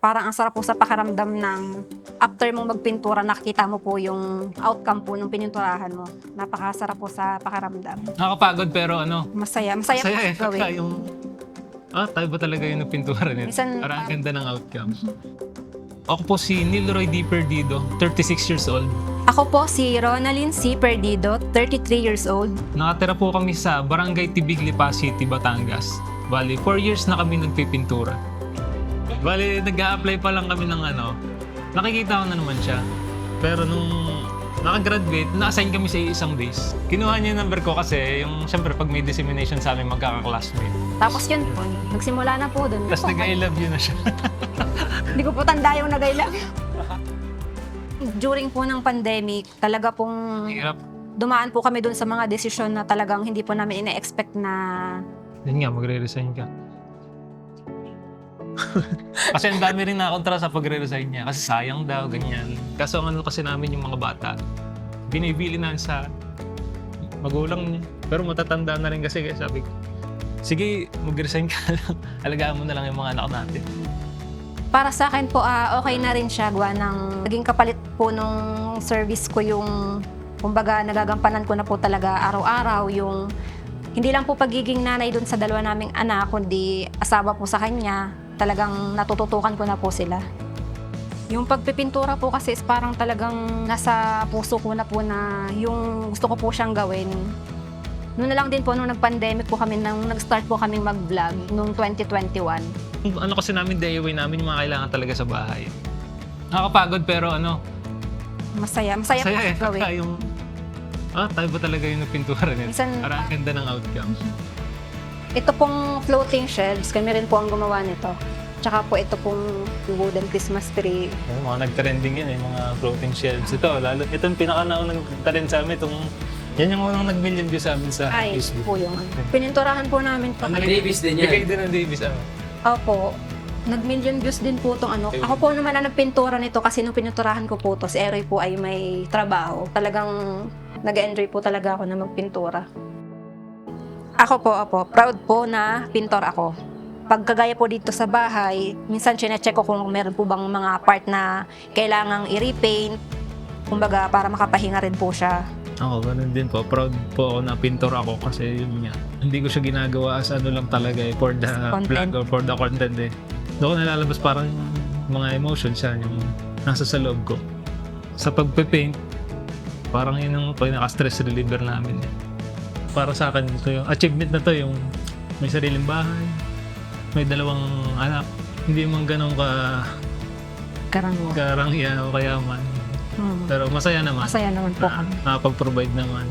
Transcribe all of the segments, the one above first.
parang ang sarap po sa pakiramdam ng after mong magpintura, nakikita mo po yung outcome po ng pininturahan mo. Napakasarap po sa pakiramdam. Nakakapagod pero ano, Masaya. Masaya, Masaya eh. po gawin. Kaya yung... Ah, tayo ba talaga yung nagpintura nito? Minsan, Parang ang parang- ganda ng outcome. Ako po si Nilroy D. Perdido, 36 years old. Ako po si Ronalyn C. Perdido, 33 years old. Nakatira po kami sa Barangay Tibig, Lipa City, Batangas. Bali, 4 years na kami nagpipintura. Bali, nag apply pa lang kami ng ano. Nakikita ko na naman siya. Pero nung nakagraduate, na-assign kami sa isang base. Kinuha niya yung number ko kasi yung, syempre, pag may dissemination sa amin, magkaka-classmate. Tapos yun po, nagsimula na po dun. Tapos nag-I love you na siya. Hindi ko po tanda yung nagayla. During po ng pandemic, talaga pong Hirap. dumaan po kami dun sa mga desisyon na talagang hindi po namin ina-expect na Yun nga, magre-resign ka. kasi ang dami rin nakontra sa pagre-resign niya. Kasi sayang daw, ganyan. Kaso ang ano kasi namin yung mga bata, binibili na sa magulang niya. Pero matatanda na rin kasi, kaya sabi ko, sige, mag-resign ka lang. Alagaan mo na lang yung mga anak natin. para sa akin po ah, okay na rin siya gawa ng naging kapalit po nung service ko yung kumbaga nagagampanan ko na po talaga araw-araw yung hindi lang po pagiging nanay dun sa dalawa naming anak kundi asawa po sa kanya talagang natututukan ko na po sila yung pagpipintura po kasi is parang talagang nasa puso ko na po na yung gusto ko po siyang gawin noon na lang din po nung nag-pandemic po kami nang nag-start po kaming mag-vlog nung 2021 Yung Ano kasi namin, away namin yung mga kailangan talaga sa bahay. Nakakapagod pero ano, masaya masaya, saya po eh. gawin yung, ah, tayo ba talaga yung nagpintura nito? Minsan- Parang ang ganda ng outcome. Ito pong floating shelves, kami rin po ang gumawa nito. Tsaka po ito pong wooden Christmas tree. Yung mga nag-trending yan, eh, mga floating shelves. Ito, lalo, ito yung pinaka-naunang trend sa amin. Itong, yan yung unang nag-million views sa amin sa Ay, Facebook. po yung ano. Pininturahan po namin to. Ano, Davis din yan. Bigay din ng Davis. Ano? Opo. Nag-million views din po itong ano. Ako po naman ang nagpintura nito kasi nung pininturahan ko po to, si Eroy po ay may trabaho. Talagang nag-enjoy po talaga ako na magpintura. Ako po, opo. Proud po na pintor ako. Pagkagaya po dito sa bahay, minsan chinecheck ko kung meron po bang mga part na kailangang i-repaint. Kumbaga, para makapahinga rin po siya. Ako, ganun din po. Proud po ako na pintor ako kasi yun nga. Hindi ko siya ginagawa as ano lang talaga eh, for the Content. vlog or for the content eh. Doon ko nalalabas parang mga emotions yan, yung nasa sa loob ko. Sa pagpe-paint, parang yun ang pinaka-stress reliever namin eh. Para sa akin, ito yung achievement na to, yung may sariling bahay, may dalawang anak, hindi man ganun ka Karango. karangya o kayaman. Hmm. Pero masaya naman Masaya naman po na kami. nakapag-provide naman.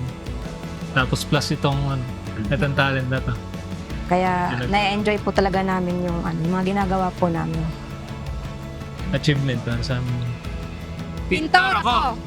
Tapos plus itong ano, itong talent na to. Kaya na-enjoy po talaga namin yung ano, yung mga ginagawa po namin. Achievement para sa amin. Pintor ako!